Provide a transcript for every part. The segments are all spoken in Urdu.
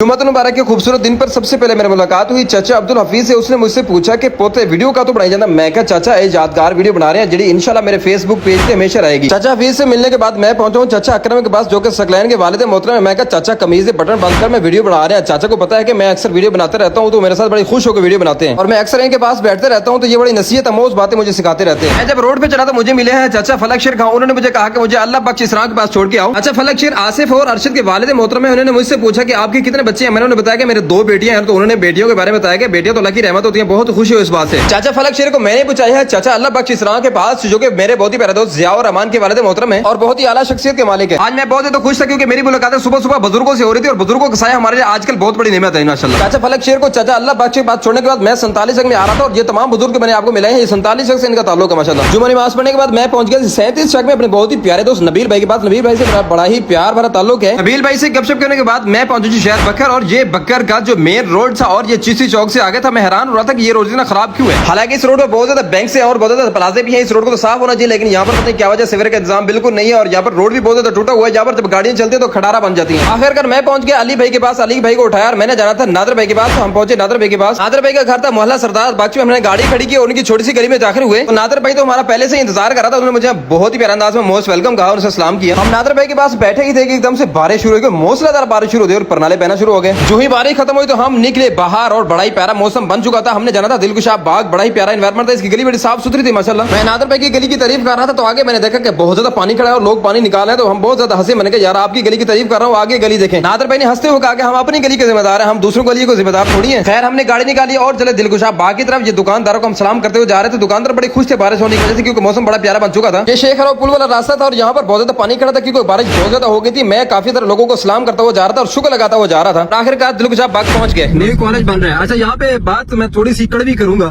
جمعۃ المبارک کے خوبصورت دن پر سب سے پہلے میرے ملاقات ہوئی۔ چچا عبد الحفیظ سے اس نے مجھ سے پوچھا کہ پوتے ویڈیو کا تو بنائی جانا میں کہا، چچا، یہ یادگار ویڈیو بنا رہے ہیں جڑی انشاءاللہ میرے فیس بک پیج پہ ہمیشہ رہے گی۔ چچا، حفیظ سے ملنے کے بعد میں پہنچا ہوں۔ چچا اکرم کے پاس جو کہ سکلین کے والد محترم میں کہا، چچا کمیز بٹن بند کر، میں ویڈیو بنا رہے ہیں چاچا کو پتا ہے کہ میں اکثر ویڈیو بناتے رہتا ہوں تو میرے ساتھ بڑی خوش ہو کے ویڈیو بناتے ہیں۔ اور میں اکثر ان کے پاس بیٹھتے رہتا ہوں تو یہ بڑی نصیحت اموز باتیں مجھے سکھاتے رہتے ہیں۔ جب روڈ پہ چلا تو مجھے ملے ہیں۔ چچا، فلک شیر انہوں نے مجھے کہا کہ مجھے اللہ بخش اسران کے پاس چھوڑ کے آؤ۔ اچھا فلک شیر آصف اور ارشد کے والد محترم ہے انہوں نے مجھ سے پوچھا کہ آپ کے کتنے بچے ہیں۔ میں نے انہیں بتایا کہ میرے دو بیٹیاں ہیں تو انہوں نے بیٹیوں کے بارے میں بتایا کہ بیٹیاں تو اللہ کی رحمت ہوتی ہیں، بہت خوشی ہو اس بات سے۔ چاچا فلک شیر کو میں نے پوچھا ہے چاچا اللہ بخش اسرا کے پاس جو کہ میرے بہت ہی پیارے دوست ضیاء اور رحمان کے والد محترم ہیں اور بہت ہی اعلیٰ شخصیت کے مالک ہیں۔ آج میں بہت ہی تو خوش تھا کیونکہ میری ملاقات صبح صبح بزرگوں سے ہو رہی تھی اور بزرگوں کا سایہ ہمارے آج کل بہت بڑی نعمت ہے ماشاء اللہ چاچا فلک شیر کو چاچا اللہ بخش کے بعد چھوڑنے کے بعد میں سینتالیس شخص میں آ رہا تھا اور یہ تمام بزرگ میں نے آپ کو ملے ہیں، یہ سینتالیس شخص سے ان کا تعلق ہے ماشاء اللہ جمعہ نماز پڑھنے کے بعد میں پہنچ گیا سینتیس شخص میں اپنے بہت ہی پیارے دوست نبیل بھائی کے پاس۔ نبیل بھائی سے بڑا ہی پیار بھرا تعلق ہے۔ نبیل بھائی سے گپ شپ کرنے کے بعد میں پہنچی شہر بکر۔ بکر اور یہ بکر کا جو مین روڈ تھا اور یہ چیسی چوک سے آگے تھا، میں حیران ہو رہا تھا کہ یہ روڈ اتنا خراب کیوں ہے۔ حالانکہ اس روڈ پر بہت زیادہ بینک سے اور بہت زیادہ پلازے بھی ہیں، اس روڈ کو تو صاف ہونا چاہیے، لیکن یہاں پر پتہ کیا وجہ سیور کا انتظام بالکل نہیں ہے اور یہاں پر روڈ بھی بہت زیادہ ٹوٹا ہوا ہے۔ یہاں پر جب گاڑیاں چلتی ہیں تو کھڑارا بن جاتی ہیں۔ آخر کر میں پہنچ گیا علی بھائی کے پاس، علی بھائی کو اٹھایا اور میں نے جانا تھا نادر بھائی کے پاس۔ ہم پہنچے نادر بھائی کے پاس۔ نادر بھائی کا گھر تھا محلہ سردار باغچی میں ہم نے گاڑی کھڑی کی اور ان کی چھوٹی سی گلی میں داخل ہوئے۔ نادر بھائی تو ہمارا پہلے سے انتظار کر رہا تھا، انہوں نے مجھے بہت ہی پیارا انداز میں موسٹ ویلکم کہا اور اسے سلام کیا۔ ہم نادر بھائی کے پاس بیٹھے ہی تھے کہ ایک دم سے بارش شروع ہوئی موسلا دار بارش شروع ہوئی اور پرنالے پہنا شروع شروع ہو گئے۔ جو ہی بارش ختم ہوئی تو ہم نکلے باہر اور بڑا ہی پیارا موسم بن چکا تھا۔ ہم نے جانا تھا دل کشا باغ بڑا ہی پیارا انوائرمنٹ تھا۔ اس کی گلی بڑی صاف ستھری تھی ماشاء اللہ میں نادر پہ کی گلی کی تعریف کر رہا تھا تو آگے میں نے دیکھا کہ بہت زیادہ پانی کھڑا ہے اور لوگ پانی نکال رہے ہیں۔ تو ہم بہت زیادہ ہنسے۔ میں نے کہا، یار، آپ کی گلی کی تعریف کر رہا ہوں، آگے گلی دیکھیں۔ نادر بھائی نے ہنستے ہوئے کہا کہ ہم اپنی گلی کے ذمہ دار ہیں، ہم دوسروں گلی کو ذمہ دار تھوڑی ہیں۔ خیر، ہم نے گاڑی نکالی اور چلے دل کشا باغ کی طرف یہ دکانداروں کو ہم سلام کرتے ہوئے جا رہے تھے۔ دکاندار بڑے خوش تھے بارش ہونے کی وجہ سے کیونکہ موسم بڑا پیارا بن چکا تھا۔ یہ شیخ ہراؤ پل والا راستہ تھا اور یہاں پر بہت زیادہ پانی کھڑا تھا کیونکہ بارش بہت زیادہ ہو گئی تھی۔ میں کافی سارے لوگوں کو سلام کرتا ہوا جا رہا تھا اور شکر لگاتا ہوا جا رہا تھا۔ آخر کار دل کشاہ باغ پہنچ گئے۔ نیو کالج بن رہا ہے اچھا یہاں پہ بات میں تھوڑی سی کڑوی کروں گا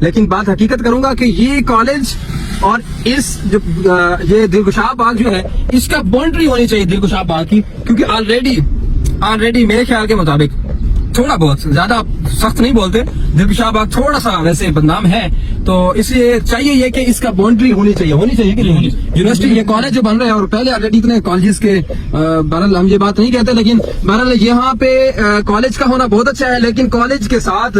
لیکن بات حقیقت کروں گا کہ یہ کالج اور اس جو یہ دلگشاہ باغ جو ہے اس کا باؤنڈری ہونی چاہیے دلگشاہ باغ کی کیونکہ آلریڈی آلریڈی میرے خیال کے مطابق تھوڑا بہت زیادہ سخت نہیں بولتے دلکشاہ باغ تھوڑا سا ویسے بدنام ہے تو اس لیے چاہیے یہ کہ اس کا باؤنڈری ہونی چاہیے ہونی چاہیے کہ نہیں؟ یونیورسٹی یہ کالج جو بن رہے ہیں اور پہلے آلریڈی اتنے کالجز کے بہرحال ہم یہ بات نہیں کہتے لیکن بہرحال یہاں پہ کالج کا ہونا بہت اچھا ہے لیکن کالج کے ساتھ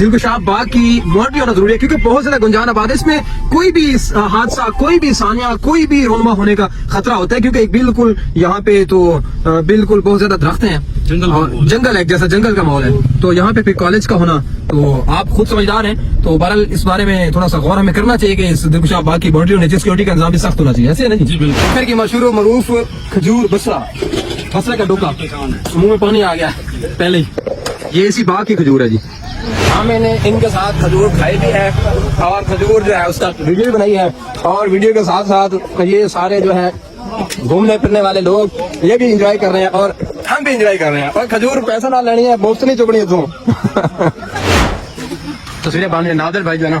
دلکشاب باغ کی باؤنڈری ہونا ضروری ہے کیونکہ بہت زیادہ گنجان آباد ہے اس میں کوئی بھی حادثہ کوئی بھی سانیہ کوئی بھی رونما ہونے کا خطرہ ہوتا ہے کیونکہ ایک بالکل یہاں پہ تو بالکل بہت زیادہ درخت ہیں۔ جنگل ہاں، ہے۔ جیسا جنگل کا ماحول ہے۔ تو یہاں پہ پھر کالج کا ہونا تو آپ خود سمجھدار ہیں۔ تو بہرحال اس بارے میں تھوڑا سا غور ہمیں کرنا چاہیے کہ اس دلکشا باغ کی باؤنڈری اور سیکورٹی کا نظام بھی سخت ہونا چاہیے ایسے نہیں؟ جی، پھر کی مشہور و معروف کھجور بسرا بسرا کا ڈوکا۔ منہ میں پانی آ گیا۔ پہلے ہی۔ یہ اسی باغ کی کھجور ہے جی۔ ہاں میں نے ان کے ساتھ کھجور کھائی بھی ہے اور کھجور جو ہے اس کا ویڈیو بنائی ہے۔ اور ویڈیو کے ساتھ ساتھ یہ سارے جو ہے گھومنے پھرنے والے لوگ یہ بھی انجوائے کر رہے ہیں اور ਠੰਡ ਇੰਜੋਏ ਕਰ ਰਹੇ ਆ ਓਏ ਖਜੂਰ ਪੈਸੇ ਨਾਲ ਲੈਣੀ ਹੈ ਮੁਫਤ ਨਹੀਂ ਚੁਗਣੀ ਇਥੋਂ ਤਸਵੀਰਾਂ ਬਣ ਰਹੀ ਨਾਦਰ ਭਾਈ ਜਾਨਾ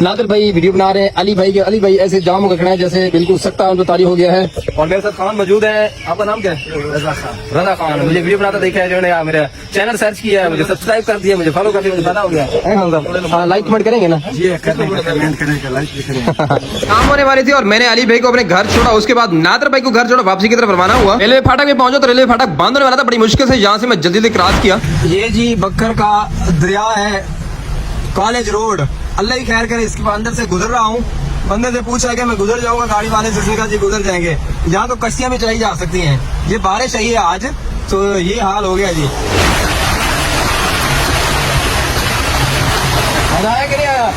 نادر بھائی ویڈیو بنا رہے ہیں۔ علی بھائی کے علی بھائی ایسے جام کا کھڑا ہے جیسے بالکل سکتا ان کو تاریخ ہو گیا ہے۔ اور میرے ساتھ خان موجود ہیں۔ آپ کا نام کیا ہے؟ رضا خان۔ رضا خان۔ مجھے ویڈیو بناتا دیکھا ہے جو نے میرا چینل سرچ کیا ہے مجھے سبسکرائب کر دیا مجھے فالو کر دیا مجھے پتا ہو گیا۔ لائک کمنٹ کریں گے نا؟ جی، کام ہونے والے تھے اور میں نے علی بھائی کو اپنے گھر چھوڑا اس کے بعد نادر بھائی کو گھر چھوڑا واپسی کی طرف روانہ ہوا۔ ریلوے فاٹک میں پہنچا تو ریلوے فاٹک بند ہونے والا تھا بڑی مشکل سے یہاں سے میں جلدی سے کراس کیا۔ یہ جی بکر کا دریا ہے۔ College road. اللہ ہی خیر کرے، اس کے اندر سے گزر رہا ہوں۔ بندے سے پوچھا کہ میں گزر جاؤں گا، گاڑی والے سے کہا جی گزر جائیں گے۔ یہاں تو کشتیاں بھی چلائی جا سکتی ہیں۔ یہ بارش آئی ہے آج۔ تو یہ حال ہو گیا جی۔ بلایا کہ نہیں آیا؟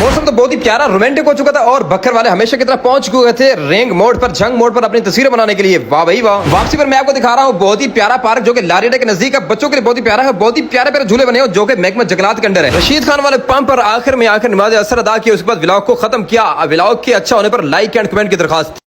موسم تو بہت ہی پیارا رومانٹک ہو چکا تھا اور بکر والے ہمیشہ کی طرح پہنچ گئے تھے رینگ موڈ پر جنگ موڈ پر اپنی تصویریں بنانے کے لیے۔ واہ بھائی واہ۔ واپسی پر میں آپ کو دکھا رہا ہوں، بہت ہی پیارا پارک جو کہ لاریڈا کے نزدیک ہے۔ بچوں کے لیے بہت ہی پیارا ہے بہت ہی پیارے پیارے جھولے بنے ہو جو کہ محکمہ جنگلات کے اندر ہے رشید خان والے پمپ پر آخر میں آخر نماز اثر ادا کیا اس کے بعد ولاگ کو ختم کیا۔ ولاگ کے اچھا ہونے پر لائک اینڈ کمنٹ کی درخواست۔